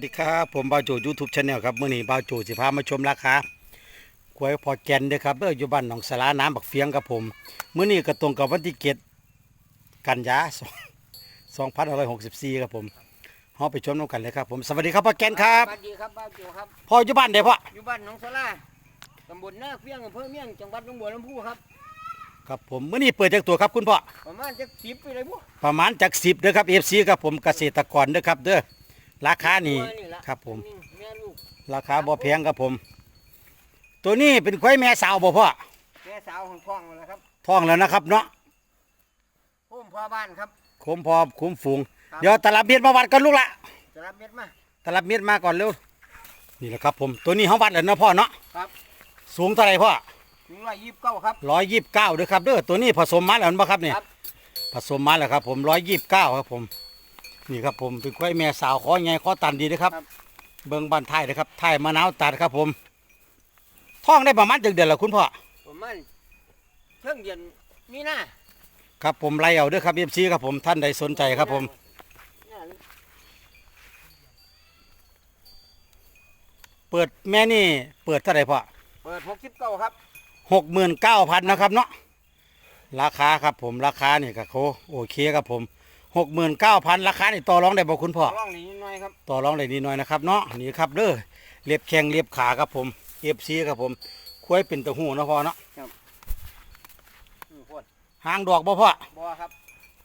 สวัสดีครับผมบ่าวโจยูทูบชาแนลครับมื่อนี้บ่าวโจสิพามาชมราคาควายพอแกนเด้อครับเด้ออยู่บ้านหนองสาราน้ำบักเฟียงครับผมมื่อนี้ก็ตรงกับวันที่เจ็ดกันยาสองพันร้อยหกสิบสี่ครับผมเฮาไปชมน้ำกันเลยครับผมสวัสดีครับพ่อแกนครับสวัสดีครับบ้านโจครับพ่ออยู่บ้านเด้อพ่ออยู่บ้านหนองสลาตำบลนาเฟียงอำเภอเมียงจังหวัดหนองบัวลำพูครับครับผมมื่อนี้เปิดจากตัวครับคุณพ่อประมาณจะสิบไปเลยบุประมาณจากสิบเด้อครับเอฟซีครับผมเกษตรกรเด้อครับเด้อ ราคานี่ตัวนี่ละครับผมนี่แม่ลูกราคาบ่แพงครับผม ตัวนี้เป็นควายแม่สาวบ่พ่อแม่สาวของพ่องมาแล้วครับท้องแล้วนะครับเนาะพุ่มพ่อบ้านครับคุ้มพอคุ้มฝูงครับเดี๋ยวตลับเม็ดมาวัดกันลูกละจะรับเม็ดมาตลับเม็ดมาก่อนเร็วนี่แหละครับผมตัวนี้เขาวัดแล้วเนาะพ่อเนาะครับ สูงเท่าไหร่พ่อถึงร้อยยี่สิบเก้าครับร้อยยี่สิบเก้าด้วยครับเด้อตัวนี้ผสมมาแล้วมั้ครับเนี่ยครับผสมมาแล้วครับผมร้อยยี่สิบเก้าครับผม นี่ครับผมเป็นควายแม่สาวคอใหญ่คอตันดีนะครับ เบิ้งบ้านไทยนะครับไทยมะนาวตัดครับผมท้องได้ประมาณจักเดือนแล้วคุณพ่อประมาณเพิ่งเดือนมีนาครับผมไล่เอาเด้อครับเอฟซีครับผมท่านใดสนใจครับผมเนี่ยเปิดแม่นี่เปิดเท่าไหร่พ่อ เปิดหกสิบเก้าครับหกหมื่นเก้าพันนะครับเนาะราคาครับผมราคานี่ก็โคโอเคครับผม หกหมื่นเก้าพันราคานี่ต่อรองได้บ่คุณพ่อร่องนี้น้อยครับต่อรองได้นิดน้อยนะครับเนาะนี่ครับเด้อเล็บแข้งเล็บขาครับผมเอฟซีครับผมคุ้ยเป็นตะหูนะพ่อเนาะหางดอกบ่พ่อบ่ครับ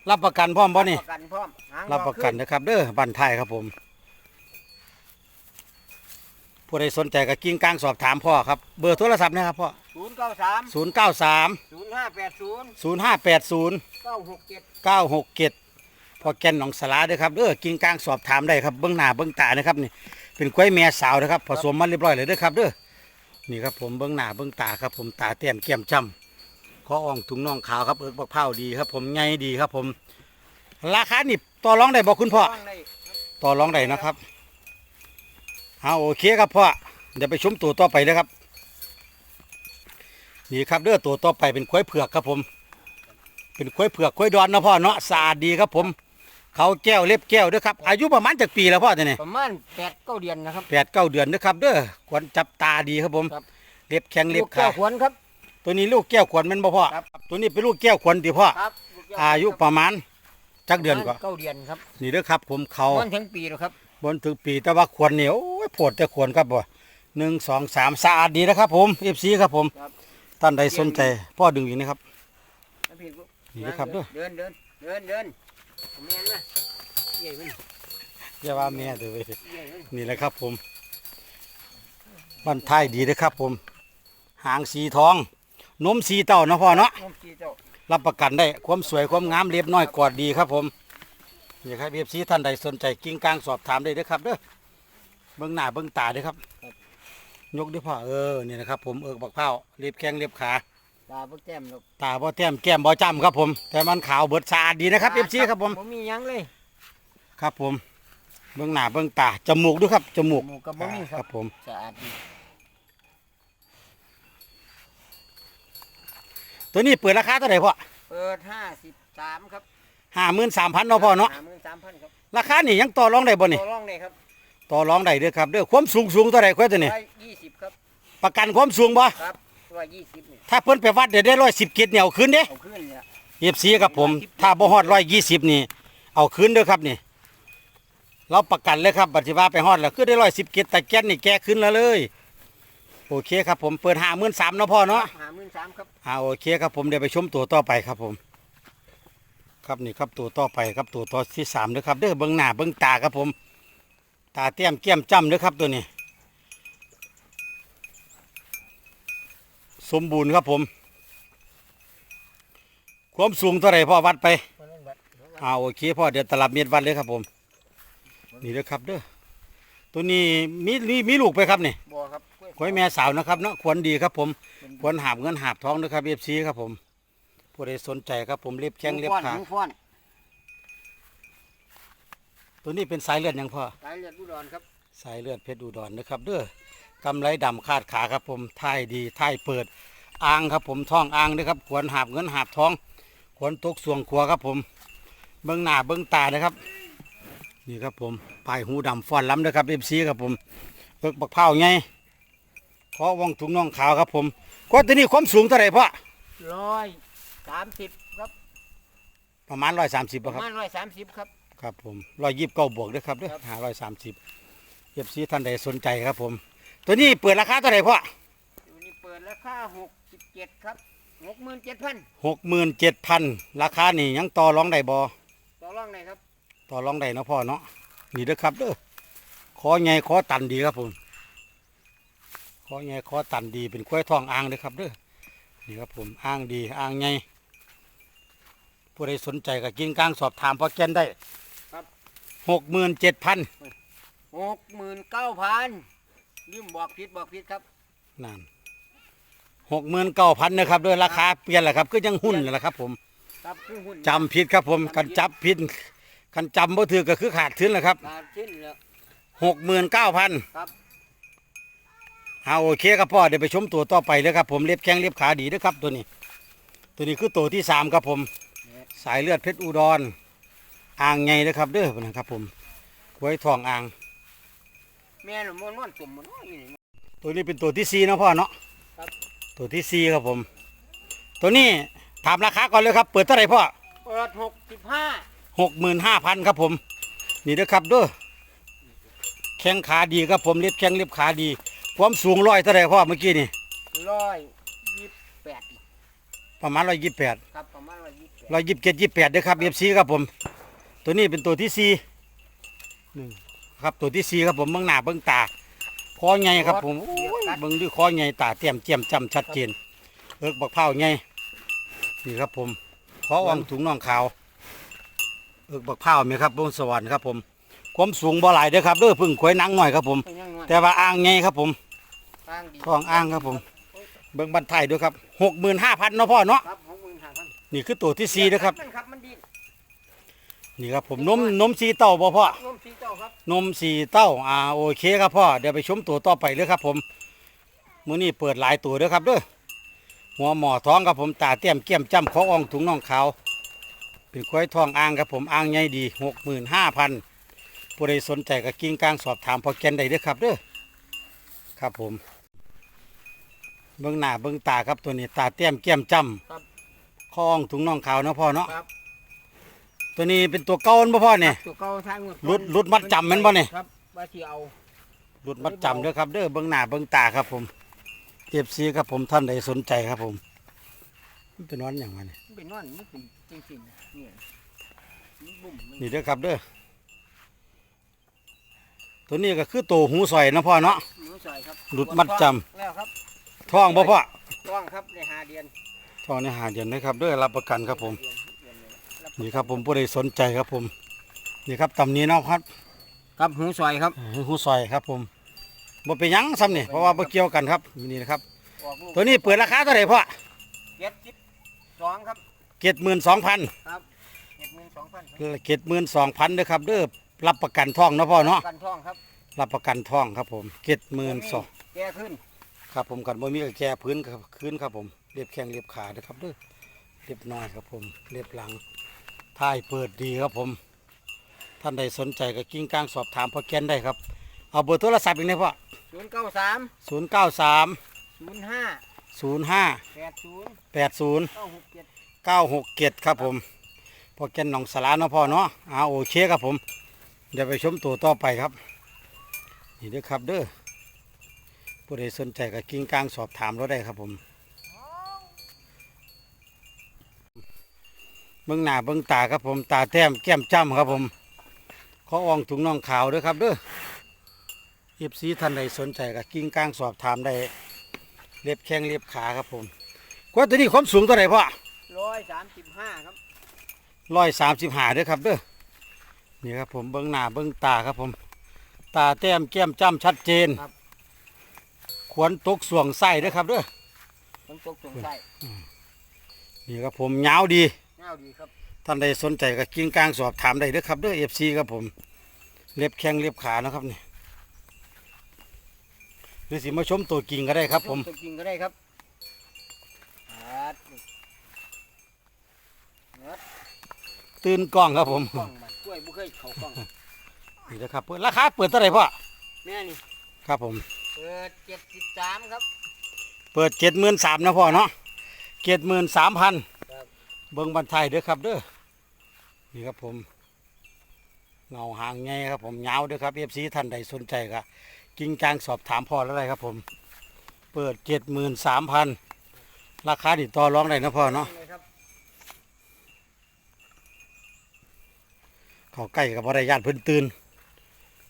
รับประกันพร้อมบ่นี่รับประกันพร้อมรับประกันนะครับ เด้อบันไทยครับผมผู้ใดสนใจก็กิ้งกลางสอบถามพ่อครับ เบอร์โทรศัพท์นะครับพ่อ0 9 3 0 9 3 0 5 8 0 0 5 8 0 9 6 7 9 6 7 พอแกนหนองสลาเด้อครับเด้อกิ้งกลางสอบถามได้ครับเบื้องหน้าเบื้องตานะครับนี่เป็นกล้วยแม่สาวนะครับผสมมาเรียบร้อยเลยเด้อครับเด้อนี่ครับผมเบื้องหน้าเบื้องตาครับ ผมตาเต้มแก้มจ้ำคออ่องถุงน่องขาวครับเอิกบักเผาวดีครับ ผมไงดีครับ ผม ราคานี่ต่อรองได้บอกคุณพ่อต้องได้ต่อรองได้นะครับเอาโอเคครับพ่อเดี๋ยวไปชมตัวต่อไปนะครับ นี่ครับเด้อตัวต่อไปเป็นควายเผือกครับผม เป็นควายเผือกควายดอนนะพ่อเนาะสะอาดดีครับผม เขาแก้วเล็บแก้วเด้อครับ อายุประมาณจากปีแล้วพ่อจะเนี่ยประมาณแปดเก้าเดือนนะครับ แปดเก้าเดือนนะครับเด้อควรจับตาดีครับผมครับ เล็บแข็งเล็บลูกแก้ขาวขวนครับ ตัวนี้ลูกแก้วขวัญแมันบ่พ่อครับ ตัวนี้เป็นลูกแก้วขวัญติพ่อครับลูกแก้วอายุประมาณจักเดือนกว่าเก้าเดือนครับนี่เด้อครับ ผมเขา มันถึงปีแล้วครับ บนถึงปีแต่ว่าขวรเหนียวโผดแต่ขวรครับบ่หนึ่งสองสามสะอาดดีนะครับผมเอฟซีครับผมครับ ท่านใดสนใจพ่อดึงอีกนะครับแล้วพี่ลูกนี่นะครับเด้อ เดินเดินเดินเดิน แม่นนะใหญ่มันอย่าว่าแม่เด้อเว้ยใหญ่มันนี่แหละครับผมบ้านท้ายดีนะครับผม หางสีทอง นมสีเต้านะพ่อเนาะนมจีเจ้ารับประกันได้ความสวยความงามเรียบน้อยกอดดีครับผมนี่ครับเอฟซีท่านใดสนใจกิ้งกลางสอบถามได้เด้อครับเด้อเบื้องหน้าเบื้องตาเด้อครับ ยกด้วยพ่อเออนี่นะครับผมเอิกบักเผาเรียบแข้งเรียบขา ตาพวกแก้มลูกตาบ่แต้มแก้มบ่จำครับผม แต่มันขาวเบิดสะอาดดีนะครับเอฟซีครับผมผม มีหยังเลย ครับผม เบื้องหน้าเบื้องตา จมูกด้วยครับ จมูกหมูกับบ่มีคครัรับบผม สะอาดดีตัวนี้เปิดราคาเท่าไหร่พ่อเปิดห้าสิบสามครับห้าหมื่นสามพันเนาะพ่อเนาะห้าหมื่นสามพันครับราคานี่ยังต่อรองได้บ่นี่ ตัวร่องเลยครับต่อรองได้เด้อครับเด้อความสูงสูงเท่าไหร่ควายตัวนี้ ร้อยยี่สิบครับ ประกันความสูงบ่ครับ ร้อยยี่สิบนี่ถ้าเพิ่นไปวัดเดี๋ยวได้ร้อยสิบเกตเนี่ยเอาคืนเด้เอาขึ้นเนี่ยเอฟซีครับผม ถ้าบ่ฮอดร้อยยี่สิบนี่ เอาคืนเด้อครับนี่ เราประกันเลยครับบัตรว่าไปฮอดแล้วคือได้ร้อยสิบเกตแต่แก้นนี่แก้ขึ้นแล้วเลย โอเคครับผมเปิดห้าหมื่นสามเนาะพ่อเนาะห้าหมื่นสามครับอ่าโอเคครับผมเดี๋ยวไปชมตัวต่อไปครับผม ครับนี่ครับตัวต่อไปครับตัวต่อที่สามเด้อครับเด้อเบิ้งหน้าเบิ้งตาครับผม ตาเตี้ยมแก้มจ้ำเด้อครับตัวนี้ สมบูรณ์ครับผม ความสูงเท่าไหร่พ่อวัดไปอ่าโอเคพ่อเดี๋ยวตลับเม็ดวัดเลยครับผม นี่เด้อครับเด้อตัวนี้มีมีมีลูกไปครับนี่บัวครับขอยแม่สาวนะครับเนาะควรดีครับผมควรหาบเงินหาบทองนะครับเอฟซีครับผมผู้ใดสนใจครับผมเรียบแข้งเรียบขาหมูฟ้อนตัวนี้เป็นสายเลือดหยังพ่อสายเลือดอุดรครับ สายเลือดเพชรอุดรนะครับเด้อ กำไรดำคาดขาครับผมท้ายดีท้ายเปิดอ่างครับผมท้องอ่างนะครับควรหาบเงินหาบทองควรตกสวงขัวครับผม เบื้องหน้าเบื้องตานะครับ นี่ครับผมปลายหูดำฟ้อนล้ำนะครับเอฟซีครับผมเอิกบักเผาไงขอวงถุงน่องขาวครับผมก็ตัวนี้ความสูงเท่าไหร่พ่อร้อยสามสิบครับ ประมาณร้อยสามสิบประครับมาณร้อยสามสิบครับ ครับผมร้อยยี่สิบเก้าบวกด้วยครับเด้อครับหาร้อยสามสิบเอฟซีท่านใดสนใจครับผม ตัวนี้เปิดราคาเท่าไหร่พ่อตัวนี้เปิดราคาหกสิบเจ็ดครับหกหมื่นเจ็ดพันหกหมื่นเจ็ดพันราคานี่ยังต่อรองได้บ่ต่อรองไหนครับต่อรองได้เนาะพ่อเนาะนี่เด้อครับเด้อคอใหญ่คอตันดีครับผมคอใหญ่คอตันดีเป็นควายทองอ่างเด้อครับเด้อนี่ครับผมอ่างดีอ่างใหญ่ผู้ใดสนใจก็กินกลางสอบถามพอแกนได้หกหมื่นเจ็ดพันหกหมื่นเก้าพัน ลืมบอกผิดบอกผิดครับนั่นหกหมื่นเก้าพันนะครับด้วยราคาเปลี่ยนแหละครับก็ยังหุ้นแหละครับ ผมครับคือหุ้นจำผิดครับผมกันจับผิดกันจำบ่ถือก็คือขาดทุนแหละครับขาดชิ้นแล้ว หกหมื่นเก้าพันครับ เอาโอเคครับพ่อเดี๋ยวไปชมตัวต่อไปเลยครับผมเล็บแข้งเล็บขาดีนะครับ ตัวนี้ ตัวนี้คือตัวที่สามครับผม สายเลือดเพชรอุดรอ่างไงนะครับเด้อนะครับผมไว้ทองอ่าง แม่หนูมันมันตุ่มมันน้อยนี่ ตัวนี้เป็นตัวที่สี่เนาะพ่อเนาะครับ ตัวที่สี่ครับผม ตัวนี้ถามราคาก่อนเลยครับ เปิดเท่าไหร่พ่อ เปิดหกสิบห้าหกหมื่นห้าพันครับผม นี่นะครับเด้อแข้งขาดีครับผมเล็บแข้งเล็บขาดี ความสูงร้อยเท่าไหร่พ่อเมื่อกี้นี่ร้อยยี่สิบแปดประมาณร้อยยี่สิบแปดครับประมาณร้อยยี่สิบแปดร้อยยี่สิบเจ็ดยี่สิบแปดเด้อครับเอฟซีครับผม ตัวนี้เป็นตัวที่สี่หนึ่ง ครับตัวที่สี่ครับผมเบื้องหน้าเบื้องตาคอใหญ่ครับผมโอ้ยเบื้องด้วยคอใหญ่ตาเตียมเจียมจำชัดเจนเอิกบักเผาใหญ่นี่ครับผมขอวางถุงน่องขาวเอิกบักเผาไหมครับบนสวรรค์ครับผมความสูงบ่หลายเด้อครับเด้อเพึ่งขวยหนังหน่อยครับผมเป็นยังไงแต่ว่าอ่างไงครับผมอ้างดีท้องอ่างครับผม เบิ้งบันไทยด้วยครับหกหมื่นห้าพันเนาะพ่อเนาะครับหกหมื่นห้าพันนี่คือตัวที่สี่นะครับมั นครับมันดีนี่ครับผมนมนมสีเต้าบ่พ่อ นมสีเจ้าครับ นมสีเต้า อ่าโอเคครับพ่อ เดี๋ยวไปชมตัวต่อไปเลยครับ ผมมื้อนี้เปิดหลายตัวเด้อครับเด้อ หัวหมอท้องครับผมตาเต้มเกี้ยมจ้ำขออ่องถุงน่องขาว เป็นควายทองอ่างครับผมอ่างใหญ่ดีหกหมื่นห้าพันผู้ใดสนใจก็กิ้งกลางสอบถามพอแกนได้เด้อครับเด้อ ครับผม เบื้องหน้าเบื้องตาครับตัวนี้ตาเต้มเกี้ยมจ้ำข้ออ่องถุงน่องขาวเนาะพ่อเนาะครับ ตัวนี้เป็นตัวเก่าอันบ่พ่อเนี่ยตัวเก่าทางเงินรุดรุดมัดจำแม่นบ่เนี่ยครับว่าที่เอาหลุดมัดจำเด้อครับเด้อเบื้องหน้าเบื้องตาครับผมเอฟซีครับผมท่านใดสนใจครับผมมันเป็นนอนอย่างไรนี่เป็นนอนมันเป็นจริงๆนะเนี่ยมันบุ่มมันนี่เด้อครับเด้อตัวนี้ก็คือตัวหูซอยนะพ่อเนาะหนูใส่ครับหลุดมัดจำแล้วครับท้องบ่พ่อต้องครับในหาเดือนท้องในหาเดือนนะครับเด้อรับประกันครับผมเดือ นเดือนเลยรับนี่ครับผมผู้ใดสนใจครับผม นี่ครับตำนี้เนาะครับครับหูซอยครับเออหูซอยครับผมบ่เป็นหยังซ้ำนี่เพราะว่าบ่เกี่ยวกันครับนี่นะครับออกลูกตัวนี้เปิดราคาเท่าไหร่พ่อเจ็ดสิบสองครับเจ็ดหมื่นสองพันครับเจ็ดหมื่นสองพันเจ็ดหมื่นสองพันเด้อครับเด้อรับประกันท้องเนาะพ่อเนาะกันท่องครับรับประกันท้องครับผมเจ็ดหมื่นสองแก้ขึ้นครับผมกันบ่มีก็แก่พื้นครับคืนครับผมเรียบแข้งเรียบขาเด้อครับเด้อเรียบน้อยครับผมเรียบหลัง ท้ายเปิดดีครับผม ท่านใดสนใจก็กิ้งกลางสอบถามพ่อแกนได้ครับ เอาเบอร์โทรศัพท์อีกนะพ่อศูนย์เก้าสามศูนย์เก้าสามศูนย์ห้าศูนย์ห้าแปดศูนย์แปดศูนย์เก้าหกเจ็ดเก้าหกเจ็ดครับผมพ่อแกนหนองสลาเนาะพ่อเนาะอ่าโอเคครับผม เดี๋ยวไปชมตัวต่อไปครับ นี่เด้อครับเด้อผู้ใดสนใจก็กิ้งกลางสอบถามเราได้ครับผม เบื้องหน้าเบื้องตาครับผมตาแต้มแก้มจ้ำครับผมขออ่องถุงน่องขาวด้วยครับเด้อเย็บสีท่านใดสนใจก็กิ้งกลางสอบถามได้เล็บแข้งเล็บขาครับผมกว่าตัวนี้ความสูงเท่าไหร่พ่อร้อยสามสิบห้าครับร้อยสามสิบห้าเด้อครับเด้อนี่ครับผมเบื้องหน้าเบื้องตาครับผม ตาแต้มแก้มจ้ำชัดเจนขวนตกส่วงไส้เด้อครับเด้อมันตกสงสัยนี่ครับผมยาวดีเงาดีครับท่านใดสนใจก็กิ้งกลางสอบถามได้เด้อครับเด้อเอฟซีครับผมเล็บแข้งเล็บขานะครับนี่หรือสิมาชมตัวกิ่งก็ได้ครับ ผมตัวจริงก็ได้ครับฮัดฮัดตื่นกล้องครับผมกล้องบัดกล้วยบุเคยเขากล้องนี่นะครับเปิดราคาเปิดเท่าไหร่พ่อแม่นี่ครับผม เปิดเจ็ดสิบสามครับ เปิดเจ็ดหมื่นสามนะพ่อเนาะเจ็ดหมื่นสามพันครับ เบิ้งบันไทยเด้อครับเด้อนี่ครับผมเงาหางไงครับผมยาวเด้อครับเอฟซีท่านใดสนใจก็กิ้งกลางสอบถามพ่อแล้วไรครับผม เปิดเจ็ดหมื่นสามพันราคาติดต่อรองได้นะพ่อเนาะครับเขาใกล้กับบริยานเพิ่นตื่น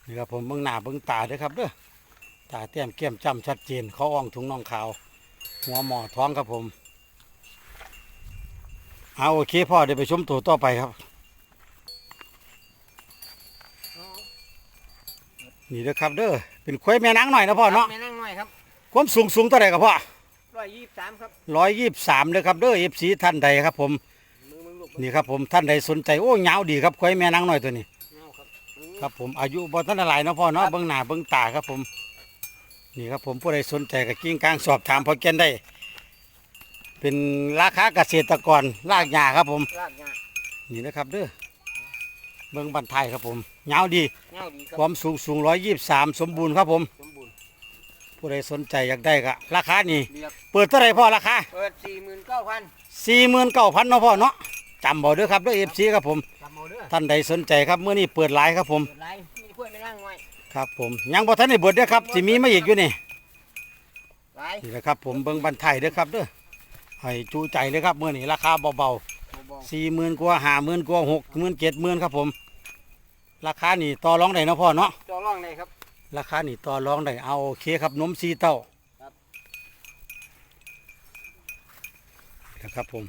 นี่ครับผมเบิ้งหน้าเบิ้งตาเด้อครับเด้อตาแต้มแก้มจ้ำชัดเจนเขาอ่องถุงน่องขาว หัวหมอท้องครับผม เอาโอเคพ่อเดี๋ยวไปชมตัวต่อไปครับ นี่เด้อครับเด้อเป็นควายแม่นางหน่อยนะพ่อเนาะแม่นั่งหน่อยครับความสูงสูงเท่าไหร่ครับพ่อร้อยยี่สิบสามครับร้อยยี่สิบสามเด้อครับเด้อเอฟซีท่านใดครับ ผมมือมึงลูกนี่ครับผมท่านใดสนใจโอ้ยาวดีครับควายแม่นางหน่อยตัวนี้เอาครับครับผมอายุบ่ทันได้หลายเนาะพ่อเนาะเบิ่งหน้าเบิ่งตาครับผม นี่ครับผมผู้ใดสนใจก็กิ้งกลางสอบถามพอแกนได้ เป็นราคาเกษตรกรลากหญ้าครับผมลากงานี่นะครับเด้อเบิ่งบันไทยครับผมยาวดีเงาดีครัความสูงสูงร้อยยี่สิบสามสมบูรณ์ครับผมสมบูรณ์ผู้ใดสนใจอยากได้ก็ราคานี่เรียกเปิดเท่าไหรพ่อราคาเปิดสี่หมื่นเก้าพันสี่หมื่นเก้าพันเนาะพ่อเนาะจำบอกเด้อครับเด้อเอฟซีครับผมกลับมาเด้อท่านใดสนใจครับเมื่อนี้เปิดไลน์ครับผมเปิดไลน์มีกล้วยไม่นั่งหน่อยครับผมยังบ่ทันได้เบิดเด้อครับสิมีมาอีกอยู่นี่ไลน์นี่แหละครับผมเบิ่งบันไทยเด้อครับเด้อ ให้จูใจเลยครับเมื่อนี้ราคาเบาเบาๆสี่หมื่นกว่าห้าหมื่นกว่าหกหมื่นเจ็ดหมื่นครับผม ราคานี่ต่อรองได้เนาะพ่อเนาะๆจอร่องเลยครับ ราคานี่ต่อรองได้เอาโอเคครับนมซีเต้าครับ นะครับผม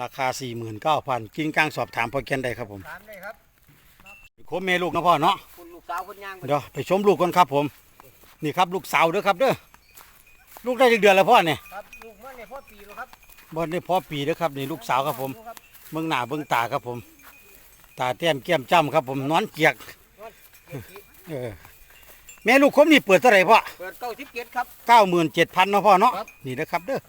ราคาสี่หมื่นเก้าพันกินกลางสอบถามพอแกนได้ครับผมถามได้ครับโคมเมลูกนะพ่อเนาะคุณลูกสาวคุณย่างไปเดี๋ยวไปชมลูกก่อนครับผม นี่ครับลูกสาวเด้อครับเด้อ ลูกได้จักเดือนแล้วพ่อเนี่ยครับลูกเมื่อในพ่อปีแล้วครับบอลได้พอปีเด้อครับนี่ลูกสาวครับผมเบิ่งหน้าเบิ่งตาครับผม ตาแต้มแก้มจ้ำครับผมนอนเกียกเออแม่ลูกคมนี่เปิดเท่าไหร่พ่อเปิดเก้าสิบเจ็ดครับเก้าหมื่นเจ็ดพันเนาะพ่อเนาะครับนี่นะครับเด้อ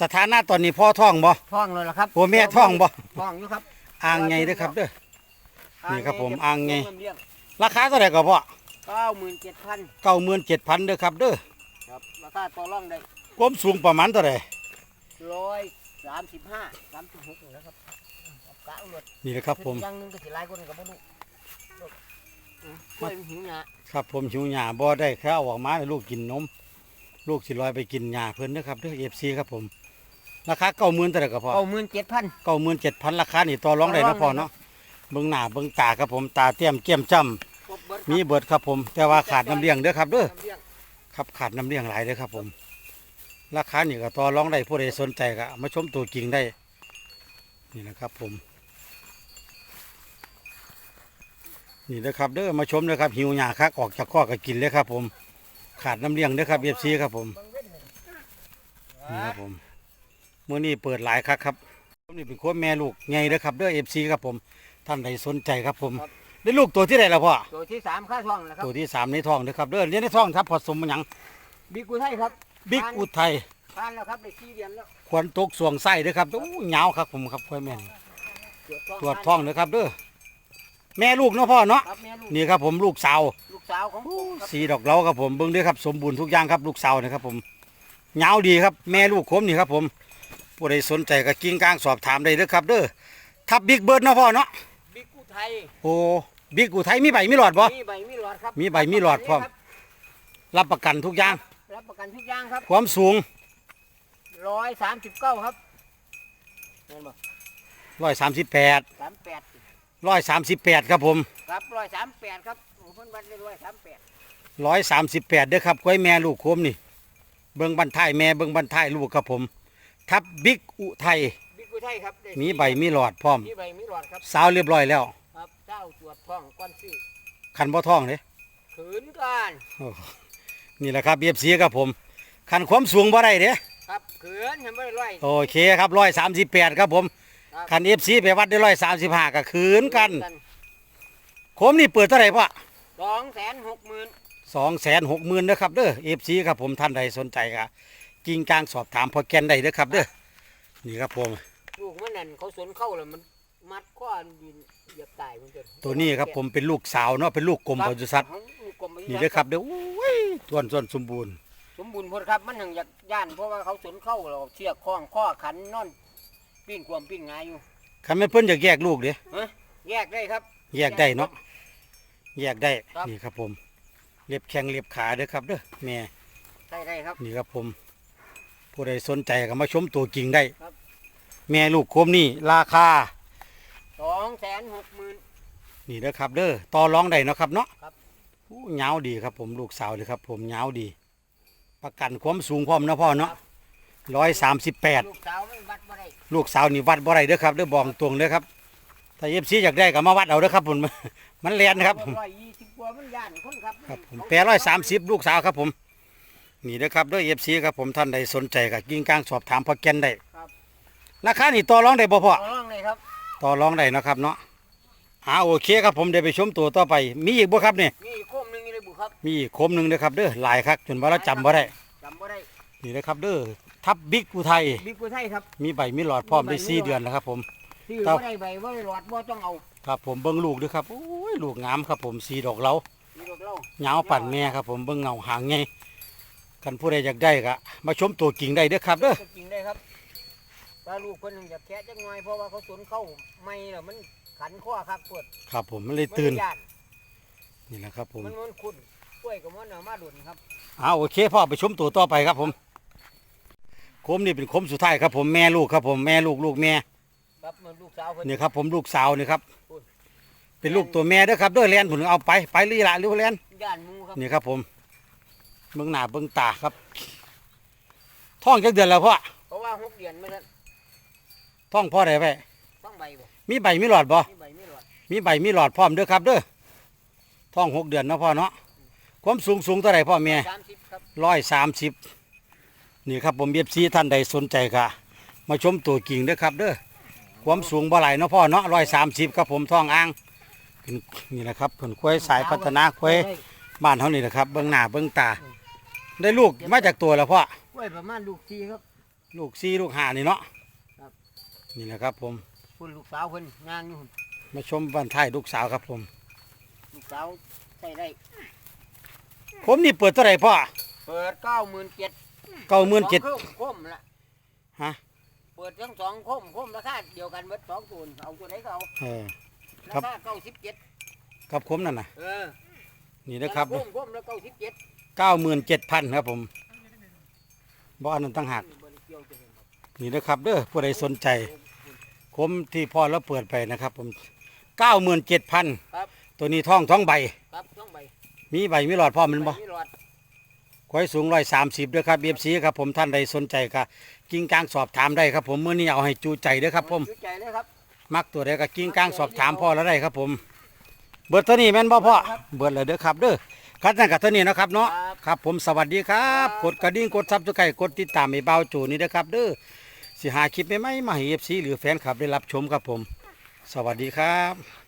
สถานะตอนนี้พ่อท้องบ่ท้องเลยละครับโอ้แม่ท้องบ่ท้องอยู่ครับอ่างไงเด้อครับเด้อนี่ครับผมอ่างไงเลี้ยงราคาเท่าไหร่ก็พ่อเก้าหมื่นเจ็ดพันเก้าหมื่นเจ็ดพันเด้อครับเด้อ ครับราคาต่อรองได้ความสูงประมาณเท่าไหร่ร้อยสามสิบห้าสามสิบหกนี่นะครับเอากะเอาหลดนี่นะครับผมอยังหนึงก็สิหลายคนกับบ่รู้อืมกล้วยมันหิวหยาครับผมหิวหญ้าบ่ได้แค่เอาออกมาให้ลูกกินนม ลูกสิลอยไปกินหญ้าเพิ่นเด้อครับเด้อเอฟซีครับผมราคาเก้าหมื่นเท่าไหร่ก็พอเก้าหมื่นเจ็ดพันเก้าหมื่นเจ็ดพันราคานี่ต่อรองได้เนาะพ่อเนาะเบิ่งหน้าเบิ่งตาครับผมตาเตี้ยมเกี้ยมจ้ครบเบิดำมีเบิดครับผม แต่ว่าขาดน้ำเลี้ยงเด้อครับเด้อน้ำเลี้ยง ครับขาดน้ำเลี้ยงหลายเด้อครับผม ราคานี่ก็ต่อรองได้ผู้ใดสนใจก็มาชมตัวจริงได้ นี่นะครับผม นี่นะครับเด้อมาชมเด้อครับ หิวหญ้าคักออกจากข้อก็กินเลยครับ ผม ขาดน้ำเลี้ยงเด้อครับเอฟซีครับผมนี่ครับผมมื่อนี้เปิดหลายครับครับนี่เป็นโค้ชแม่ลูกไงเด้อครับเด้อเอฟซีครับผม ท่านใดสนใจครับผม ได้ลูกตัวที่ไหนแล้วพ่อ ตัวที่สามค่าท้องนะครับตัวที่สามในท้องเด้อครับเด้อเลี้ยงในท้องครับผสมมันหยังบิ๊กกุไทยครับบิ๊กอุทัยทานแล้วครับได้สี่เดือนแล้วควรตกสวงไส้เด้อครับโอ้ยาวครับผมครับโค้ชแม่นตรวจท้องเด้อครับเด้อแม่ลูกเนาะพ่อเนาะครับแม่ลูกนี่ครับผมลูกสาวลูกสาวของผมครับสีดอกเหล้าครับผมเบิ่งเด้อครับ สมบูรณ์ทุกอย่างครับลูกสาวนะครับผมยาวดีครับ แม่ลูกคมนี่ครับผมผู้ใดสนใจก็กิ้งกลางสอบถามได้เด้อครับ เด้อทับบิ๊กเบิร์ดเนาะพ่อเนาะบิ๊กกุ ไทยโอ้บิ๊กอุทัยมีใบมีหลอดบ่ มีใบมีหลอดครับมีใบมีหลอดพร้อม รับประกันทุกอย่าง รับประกันทุกอย่างครับความสูงร้อยสามสิบเก้าครับเห็นบ่ร้อยสามสิบแปดสามแปดร้อยสามสิบแปดครับผมครับร้อยสามแปดครับโอ้เพิ่นวัดได้ร้อยสามแปดร้อยสามสิบแปดเด้อครับกล้วยแม่ลูกโคมนี่ เบิ่งบันท้ายแม่เบิ่งบันท้ายลูกครับผม ทับบิ๊กอุทัยบิ๊กกุไทยครับได้มีใบมีหลอดพร้อม มีใบมีหลอดครับ สาวเรียบร้อยแล้ว ครับเจ้าตรวจท้องก้อนซื้อคันบ่ท้องเด้ขืนกันโอ้นี่แหละครับเบียบสีครับผม คันความสูงบ่ได้เด้ครับขืนเห็นบ่ได้ร้อย โอเคครับร้อยสามสิบแปดครับผม ครับ คันเอฟซีไปวัดได้ร้อยสามสิบห้าก็คืนกันโคมนี่เปิดเท่าไหร่พ่อ สองแสนหกหมื่นสองแสนหกหมื่นนะครับเด้อเอฟซีครับผมท่านใดสนใจก็กิ่งกลางสอบถามพอแกนได้เด้อครับเด้อนี่ครับผม ลูกมันนั่นเขาสนเข้าแล้วมัน มัดข้อดินเหยียบตายมันจะตัวนี้ครับผมเป็นลูกสาวเนาะเป็นลูกกลมปศุสัตว์ของลูกกรมปศุสัตว์นี่เด้อครับเด้อโอ้ยทวนส่วนสมบูรณ์ สมบูรณ์พอครับมันหังอยากย่านเพราะว่าเขาสนเข้าเราเชือกคล้องข้อขันนอนปิ้งความปิ้งงายอยู่คันแม่นเพิ่นอยากแยกลูกเด้ฮะแยกได้ครับ แยกได้เนาะแยกได้ครับนี่ครับผมเล็บแข้งเล็บขาเด้อครับเด้อแม่ได้ได้ครับนี่ครับผมผู้ใดสนใจก็มาชมตัวจริงได้ครับแม่ลูกโคมนี่ราคา สองแสนหกหมื่น นี่เด้อครับเด้อต่อรองได้เนาะครับเนาะครับอู้ยาวดีครับผมลูกสาวเลยครับ ผมยาวดี ประกันความสูงพร้อมเนาะพ่อเนาะร้อยสามสิบแปดลูกสาวมันวัดบ่ได้ลูกสาวนี่วัดบ่ได้เด้อครับเด้อบอกตรงเด้อครับถ้าเอฟซีอยากได้ก็มาวัดเอาเด้อครับผม มันเรียนนะครับผม ร้อยยี่สิบกว่ามันย่านคนครับครับผมแปดร้อยสามสิบลูกสาวครับผม นี่เด้อครับเด้อเอฟซีครับผมท่านใดสนใจก็กิ่งกลางสอบถามพอแกนได้ ครับราคานี่ต่อรองได้บ่พ่อเอาล่องเลยครับ ต่อรองได้เนาะครับเนาะอ่าโอเคครับผมเดี๋ยวไปชมตัวต่อไป มีอีกบ่ครับเนี่ยมีอีกโคมหนึงอยู่เลยบุครับมีอีกโคมหนึ่งเด้อครับเด้อหลายครับจนว่าเราจำบ่ได้จำบ่ได้นี่นะครับเด้อทับบิ๊กอุทัยบิ๊กผู้ไทยครับมีใบมีหลอดพร้อมได้สี่เดือนแล้วครับผม ซื้อครับ บ่ได้ใบบ่ได้หลอดบ่ต้องเอาครับผมเบิ้งลูกด้วยครับโอ้ยลูกงามครับผมสีดอกเหลามีดอกเหล้าเหงาปั่นแม่ครับผมเบิ้งเงาหางไงกันผู้ใดอยากได้ก็มาชมตัวกิ่งได้เด้อครับเด้อก็จริงได้ครับ ถ้าลูกคนหนึงอยากแคะจักหน่อยเพราะว่าเขาสนเข้าไม่แล้วมันขันข้อครับปวดครับผมมันเลยตื่น มัย่านนี่แหละครับผมมันมันคุณกล้วยกับมันเอามาดุนครับเอาโอเคพ่อไปชมตัวต่อไปครับผมโคมนี่เป็นโคมสุดท้ายครับผมแม่ลูกครับผมแม่ลูกลูกแม่ครับมันลูกสาวเพิ่นนี่ครับผมลูกสาวนี่ครับอุ้ยเป็นลูกตัวแม่เด้อครับเด้อแลนผมเอาไปไปลีละเร็วแลนย่านหมูครับนี่ครับผมเบื้องหน้าเบื้องตาครับ ท้องจักเดือนแล้วพ่อเพราะว่าหกเดือนไม่ทัน ท้องพ่อได้ไปต้องใบบ่มีใบมีหลอดบ่ มีใบไม่หลอดมีใบมีหลอดพร้อมเด้อครับเด้อท้องหกเดือนเนาะพ่อเนาะ ความสูงสูงเท่าไหร่พ่อแม่สามสิบครับร้อยสามสิบนี่ครับผมเบียบซีท่านใดสนใจค่ะ มาชมตัวกิ่งเด้อครับเด้อ ความสูงบ่ไหลายเนาะพ่อเนาะร้อยสามสิบครับผมท้องอ่างเป็นนี่แหละครับผลควายสายพัฒนาควายได้บ้านเท่านี้แหละครับ เบื้องหน้าเบื้องตา ได้ลูกมาจากตัวแล้วพ่อกล้วยประมาณลูกสี่ครับลูกซีลูกหานี่เนาะครับ นี่แหละครับ ผมคุณลูกสาวเพิ่นงานอยู่พุ่นมาชมบ้านท้ายลูกสาวครับผม ลูกสาวใส่ได้ ผมนี่เปิดเท่าไหร่พ่อเปิดเก้าหมื่นเจ็ดเก้าหมื่นเจ็ด คมละฮะ เปิดทั้งสองคมคมราคาเดียวกันเบิดสองตัวเอาตัวไหนก็เอาเออ ครัราบ คาเก้าสิบเจ็ดครับผมนั่นน่ะ เออนี่นะครับคมคมแล้วเก้าสิบเจ็ดเก้าหมื่นเจ็ดพันครับผมบ่อันนั้นตั้งหากบริเกี่ยวจะเห็นครับ นี่นะครับเด้อผู้ใดสนใจคมที่พ่อเราเปิดไปนะครับผมเก้าหมื่นเจ็ดพันครับ ตัวนี้ท้องท้องใบ ครับต้องใบมีใบมีหลอดพ่อมันบ่ ใบมีหลอดควายสูงร้อยสามสิบด้วยครับเบียบซีครับผมท่านใดสนใจก็กิ้งกลางสอบถามได้ครับ ผมเมื่อนี้เอาให้จูใจเด้อครับ ผมจุใจเลยครับ มักตัวใดก็กิ้งกลางสอบถามพ่อแล้วได้ครับ ผม เบิดเท่านี้แม่นบ่พ่อครับเบิดเลยเด้อครับเด้อครับนั่นกับเท่านี้นะครับเนาะครับครับผมสวัสดีครับครับ กดกระดิ่งกดซับสไครต์กดติดตามให้เบาโจนี่นะครับ เด้อ สิหาคลิปใหม่ๆมาให้ FC หรือแฟนคลับได้รับชมครับผม สวัสดีครับ